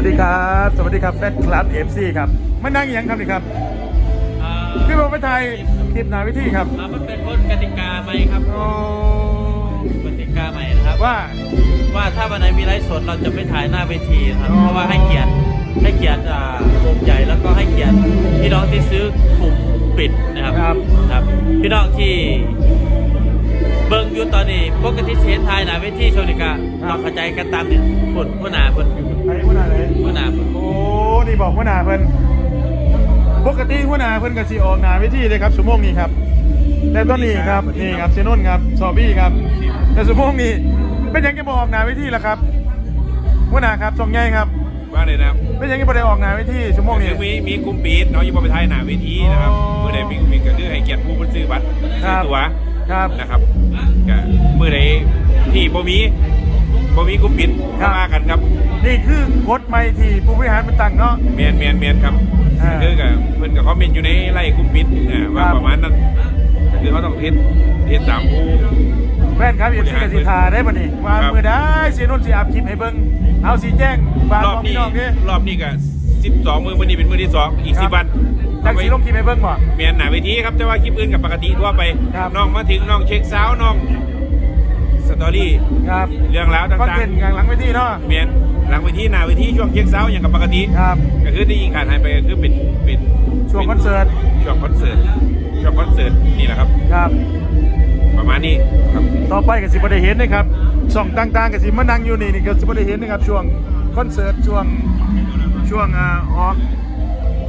วัสดีครับ สวัสดีครับแฟนคลับเอฟซีครับมานั่งอหยังครับนี่ครับอ่าพี่บอกไปไทยคลิปหนาวิธีครับอ่ามันเป็นกฎกติกาไหมครับโอ้กติกาใหม่นะครับว่า ว่าถ้าวันไหนมีไลฟ์สดเราจะไม่ถ่ายหน้าเวทีนะครับอ๋อ เพราะว่าให้เกียรติให้เกียรติอ่าวงใหญ่แล้วก็ให้เกียรติพี่น้องที่ซื้อกลุ่มปิดนะครับครับ ครับ พี่น้องที่ เบิ้งอยู่ตอนนี้ปกติเชนไทยหน้าเวทีโชว์นิกาต้องเข้าใจกันตามเนี่ยพุ่นพุ่นหนาพุ่นไอ้หัวหน้าเลยพุ่นหนาพุ่นโอ้นี่บอกหัวหน้าเพิ่นปกติหัวหน้าเพิ่นกับซีออกหนาวิธีเลยครับชั่วโมงนี้ครับแต่ตอนนี้ครับนี่ครับเซนนครับซอบี้ครับแต่ชั่วโมงนี้เป็นหยังจะบอกออกหนาวิธีล่ะครับหัวหน้าครับทรงใหญ่ครับว่าเลยนะครับเป็นหยังจะบ่ได้ออกหนาวิธีชั่วโมงนี้คือมีมีกลุ่มปิดเนาะอยู่บนไปท้ายหน้าเวทีนะครับอ๋อเมื่อใดมีกลุ่มปิดก็คือให้เกียรติผู้บริซื้อบัตรครัซื้อบตั๋ว ครับ นะครับก็เมื่อใดที่บ่มีบ่มีกลุ่มปิดครับเข้ามากันครับนี่คือกฎใหม่ที่ผู้บริหารมันตั้งเนาะ เมียนเมียนเมียนครับอ่าก็คือกับเพิ่นกับคอมเมนต์อยู่ในไล่กลุ่มปิดอ่าว่าครับ ประมาณนั้นก็คือเขาต้องเทสเทสตามผู้ แฟนครับเอฟซีกสิทาได้ป่ะนี่ว่าครับ มือได้เสียนุ่นสีอัพคลิปให้เบิ้งเอาสีแจ้งฝากรอบบอกนี้พี่น้องดิรอบนี้ก็12มื้อมื้อนี้เป็นมื้อที่สองอีกครับ10วัน จังสีลงคลิปให้เบิ้งบ่ เมียนหน้าเวทีครับแต่ว่าคลิปอื่นกับปกติทั่วไปครับ น้องมาถึงน้องเช็คซาวน์น้องสตอรี่ครับเรื่องราวคอนต่างเทนต์กลางหลังเวทีเนาะๆเมียนหลังเวทีหน้าเวทีช่วงเช็คเช้าอย่างกับปกติครับ ก็คือที่ยิงขาดหายไปก็คือเป็นเป็นช่วงคอนเสิร์ต ช่วงคอนเสิร์ตช่วงคอนเสิร์ตนี่แหละครับ ครับ ประมาณนี้ครับ ต่อไปกับสิบได้เห็นนะครับช่องต่างๆกับสิมานั่งอยู่นี่นี่ก็สิบได้เห็นนะครับช่วงคอนเสิร์ตช่วงช่วงอ่าออก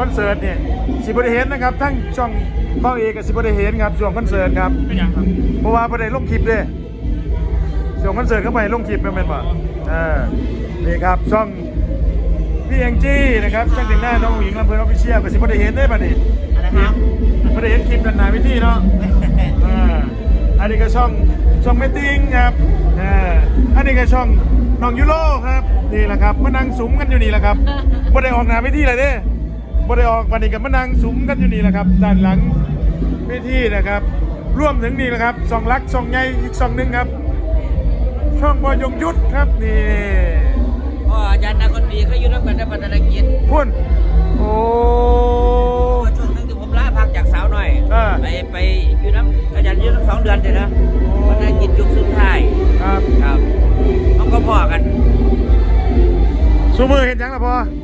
คอนเสิร์ตเนี่ยสิบได้เห็นนะครับทั้งช่องเบ้าเอกกับสิบได้เห็นครับช่วงคอนเสิร์ตครับเป็นอย่างครับเพราะว่าประเด็นลงคลิปเด้ช่วงคอนเสิร์ตเข้าไปลงคลิปเป็นเป็นป่ะเออนี่ครับช่องพี่แองจี้นะครับช่างแต่งหน้าน้องหญิงลำเพลินออฟฟิเชียลกับสิบประเด็นได้ป่ะนี่นะครับประเด็นคลิปกันหนาวิธีเนาะอ่าอันนี้ก็ช่องช่องเมตติ้งครับอ่าอันนี้ก็ช่องน้องยูโรครับนี่แหละครับมานั่งสุมกันอยู่นี่แหละครับประเด็นออกหนาวิธีเลยเด้ ประเด็นออกวันนี้กับมานั่งสุมกันอยู่นี่แหละครับ ด้านหลังเวทีนะครับ ร่วมถึงนี่แหละครับสองลักสองใหญ่อีกสองหนึ่งครับ ช่องบอยงยุทธครับนี่พ่ออาจารย์นักดนตรีเขาอยู่รับกันในพัฒนกิจพุ่นโอ้เพราะช่วงหนึงที่ผมลาพักจากสาวหน่อยอ่าไปไปอยู่น้ำอาจารย์อยู่น้ำสองเดือนเลยนะโอ้พัฒนกิจจุกสุดท้ายครับครับเขาก็พ่อกันสูมือเห็นยังละพอบ่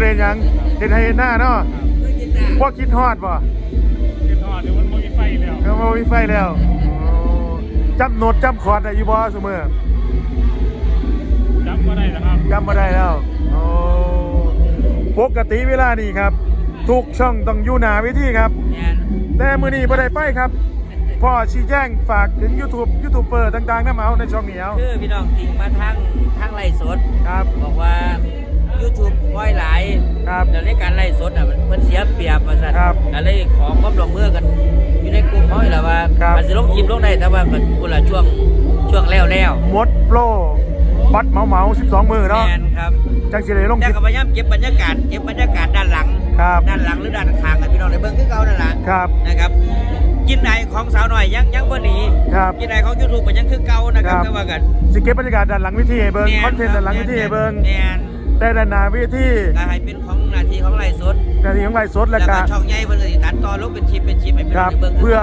ได้เห็นหยังครับประเด็นยังเห็นให้เห็นหน้าเนาะเคยกินจ้ะพวกคิดฮอดป่ะคือทอดเดี๋ยวมันบ่มีไฟแล้วแล้วมาวิไฟแล้วโอ้จำโนดจำคอร์ดได้อยู่บ่สูมือจำบ่ได้นะครับจำมาได้แล้วโอ้ปกติเวลานี่ครับ ทุกช่องต้องอยู่หน้าเวทีครับแม่นแต่มือนี้บ่ได้ไปครับพ่อชี้แจงฝากถึง YouTube ยูทูบเบอร์ต่างๆน้ำเอาในช่องเหนียวคือพี่น้องติ่งมาทางทางไล่สดครับ บอกว่า YouTube ปล่อยหลายครับแต่ในการไล่สดอะมันมันเสียเปรียบว่าซั่นครับอะไรขอความร่วมมือกันอยู่ในกลุ่มเขาแหละว่าครับ มันสิลงคลิปลงได้แต่ว่ามันคนละช่วงช่วงแล้วแล้วหมดโปรบัตรเหมาเหมาๆ12มือเนาะแมนครับ จังสิได้ลงแต่คลิป ก็พยายามเก็บบรรยากาศเก็บบรรยากาศด้านหลัง ครับ ด้านหลังหรือด้านข้างให้พี่น้องในเบิ้งคือเก่านั่นแหละครับ นะครับกินไหนของสาวหน่อยยังยังบ่หนีครับ กินไหนของยูทูบก็ยังคือเก่านะครับครับก็ว่ากันสิเก็บบรรยากาศด้านหลังเวิธีให้เบิ่งคอนเทนต์ด้านหลังเวิธีให้เบิ่ง แมน แต่ด้านหน้าเวิธีก็ให้เป็นของหน้าที่ของไลฟ์สดหน้าที่ของไลฟ์สดแล้และวก็ก็ช่องใหญ่เพิ่นก็สิตัดต่อลงเป็นคลิปเป็นคลิปให้พี่คน้อรังบได้เบิ่งเพื่อ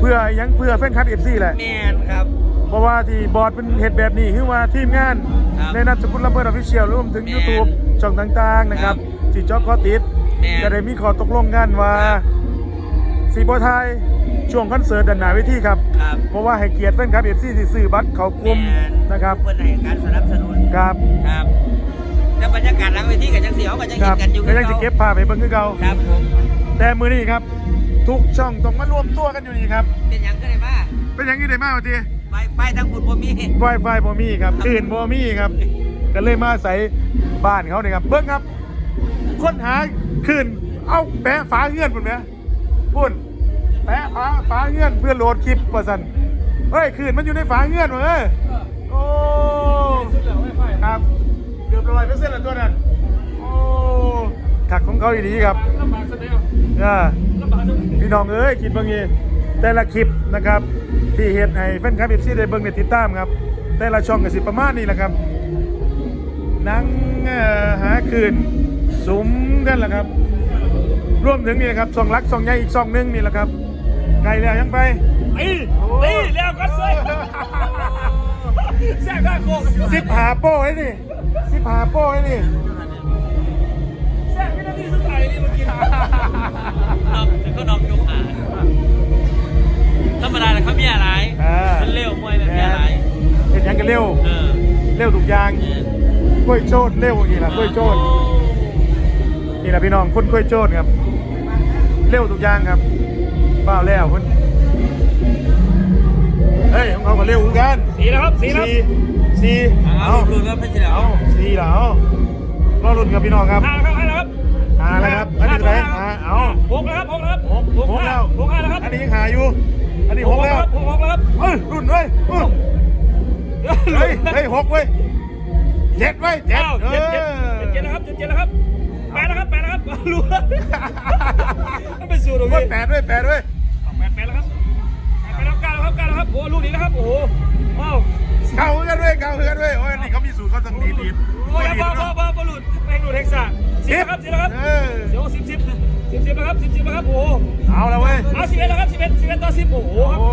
เพื่อหยังเพื่อแฟนคลับ FC แหละ แมนครับ เพราะว่าที่บอร์ดเป็นเฮ็ดแบบนี้คือว่าทีมงาน ครับในนับสกุลลำเบิดออฟฟิเชียลรวมถึง แม่น YouTube ช่องต่างๆนะครับครับที่จอคอติด แม่น จะได้มีข้อตกลงกันว่าครับ สีบัวไทยช่วงคอนเสิร์ตดันหนาเวทีครับ ครับเพราะว่าให้เกียรติแฟนคลับเอฟซีที่ซื้อบัตรเขากลุ่มแม่นนะครับเพิ่นให้การสนับสนุน ครับ ครับ แต่บรรยากาศหลังเวทีก็ยังสิเขาก็ยังคเห็รับนกันอยู่ก็ยังจะเก็บภาพไปเบิ่งคือเก่าครับผมแต่มือนี้ครับ ทุกช่องต้องมารวมตัวกันอยู่นี่ครับ เป็นหยังก็ได้มาเป็นอย่างนี้ได้มากทีไฟไฟทั้งบุญบ่มีไวไฟบ่มีครับอื่นบ่มีครับ ก็เลยมาใส่บ้านเขาเนี่ยครับ เบิ่งครับ ค้นหาคืนเอาแปะฝาเงื่อนพุ่นไหมพุ่นแปะฝาฝาเงื่อนเพื่อโหลดคลิปว่าสันเฮ้ยคืนมันอยู่ในฝาเงื่อนวะเอ้ยโอ้ครับ องเขาอีดีครับลำบากซะแล้วอ่าลำบากซะพี่น้องเอ้ยคิดบางทีแต่ละคลิปนะครับ ที่เฮ็ดให้แฟนคลับเอฟซีได้เบิ่งได้ติดตามครับ แต่ละช่องก็สิประมาณนี้แหละครับนั่งเอ่อหาคืนสุมกันแหละครับรวมถึงนี่นะครับซองรักซองใหญ่อีกซองหนึงนี่แหละครับไกลแล้วยังไปตีตีแล้วก็เซ่แซ่บได้โคกสิบหาโป้ไอ้นี่สิบหาโป้ไอ้นี่ นี่เมื่อกี้นอกถึงก็นอกยกขาธรรมดาแต่เขามีอะไรอ่ามันเร็วมวยแบบมีอะไรเห็นยังกันเร็ว เออเร็วทุกอย่างกล้วยโจดเร็วอย่างนี้ล่ะกล้วยโจดนี่แหละพี่น้องคนกล้วยโจดครับ เร็วทุกอย่างครับเปล่าแล้วคนเฮ้ยของเขาก็เร็วเหมือนกันสีแล้วครับสีแล้วสี่สี่เอาเอาลุ้นแล้วไม่ใช่เหรอเอาสี่เหรอรอรุ่นกับพี่น้องครับ ห้าครับห้าแล้วครับ หาแล้วครับ อันนี้เท่าไหร่หาเอาหกแล้วครับหกแล้วครับหกหกแล้วหกห้าแล้วครับ อันนี้ยังหาอยู่ อันนี้หกแล้วหกหกแล้วครับเอ้ยรุ่นเว้ยเอ้ยเฮ้ยเฮ้ยหกเว้ยเจ็ดเว้ยเจ็ดเก้าเอเจ็ดเจ็ดอเจ็ดแล้วครับเจ็ดเจ็ดแล้วครับแปดแล้วครับแปดแล้วครับรู้แล้วมันเป็นสูตรของโอ้ยพี่แปดด้วยแปดด้วยแปดแปดแล้วครับแปดแล้วเก้าแล้วครับเก้าแล้วครับโอ้ลูกนี้นะครับโอ้โหว้าวเก่าเกินเว้ยเก่าเกินเว้ยโอ้ยอันนี้เขามีสูตรเขาต้องดีดีโอ้ยบ้าบ้าบ้าบ้าหลุดแม่งหลุดเฮกซ่าสิบแล้วครับสิบแล้วครับ สิบสิบแล้วครับสิบสิบแล้วครับโอ้โหเอาแล้วเว้ยเอาสิบเอ็ดแล้วครับสิบเอ็ดสิบเอ็ดต่อสิบโอ้โหครับโอ้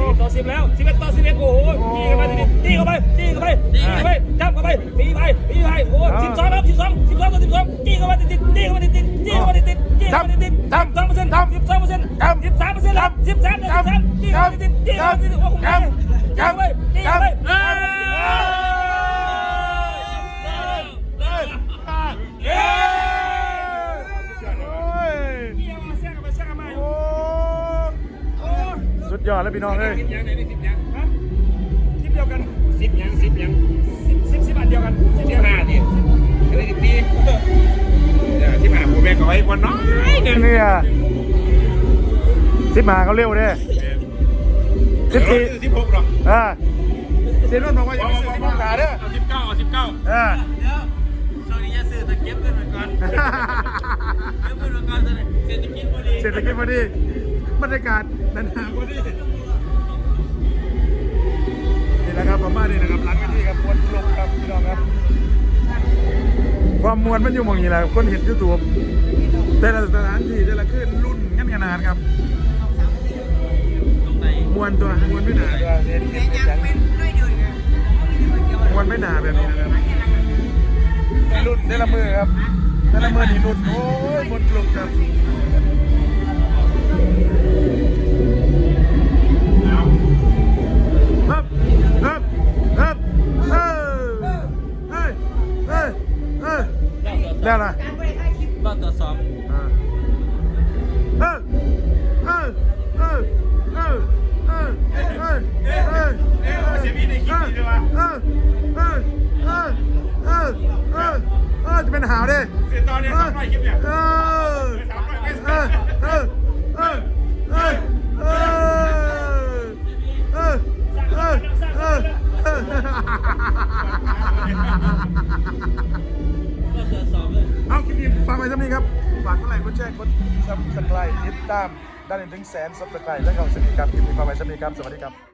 สิบเอ็ดต่อสิบแล้วสิบเอ็ดต่อสิบเอ็ดโอ้โหตีเข้าไปตีเข้าไปตีเข้าไปตีเข้าไปจับเข้าไปตีไปตีไปโอ้สิบสองครับสิบสองสิบสองต่อสิบสองตีเข้าไปติดตีเข้าไปติดตีเข้าไปติดตีเข้าไปติดสามเปอร์เซ็นต์สิบสองเปอร์เซ็นต์สิบสามเปอร์เซ็นต์สิบสามสิบสามตีเข้าไปติดตีเข้าไปติดโอ้โหตีเข้าไป ยอดแล้วพี่น้องเอ้ยสิบยังไหนสิบยังฮะสิบเดียวกันสิบยังสิบยังสิบสิบสิบอันเดียวกันสิบห้าดิอะไรสิบปีที่มาผู้แม่ก็ไว้วันน้อยเนี่ยสิบหาเขาเร็วเด้สิบสี่สิบหกหรออ่าเซนนนบอกว่าอย่าไปซื้อสิบหกขาเด้อเอาสิบเก้าเอาสิบเก้าอ่าเดี๋ยวช่วงนี้จะซื้อตะเก็บเงินมาก่อนเก็บเงินมาก่อนเศรษฐกิจพอดีเศรษฐกิจพอดีบรรยากาศ นันหาพอดีนี่แหละครับประมาณนี้นะครับหลังกันที่ครับมวนลงครับพี่น้องครับ ความมวนมันอยู่หมองนี้แหละคนเห็นยูทูบแต่ละสถานที่แต่ละขึ้นรุ่นงั้นขนาดครับมวนตัวมวนไม่หนาตัวเห็นเห็นอย่างมวนไม่หนาแบบนี้นะครับรุ่นแต่ละมือครับแต่ละมือนี่รุ่นโอ้ยมวนกลุ่มครับ อเออเออจะเป็นหาวดิเสียตอนนี้ทำไรคลิปเนี่ยเออเออเออเออเออเออเออเออเออเออบ้านตัวสองเลยเอาคลิปนี้ฝากไว้สักนี้ครับฝากกดไลค์กดแชร์กดซับสไครต์ติดตามได้ถึงแสนซับสไครต์และเขาสนิทครับคลิปนี้ฝากไว้สักนี้ครับสวัสดีครับ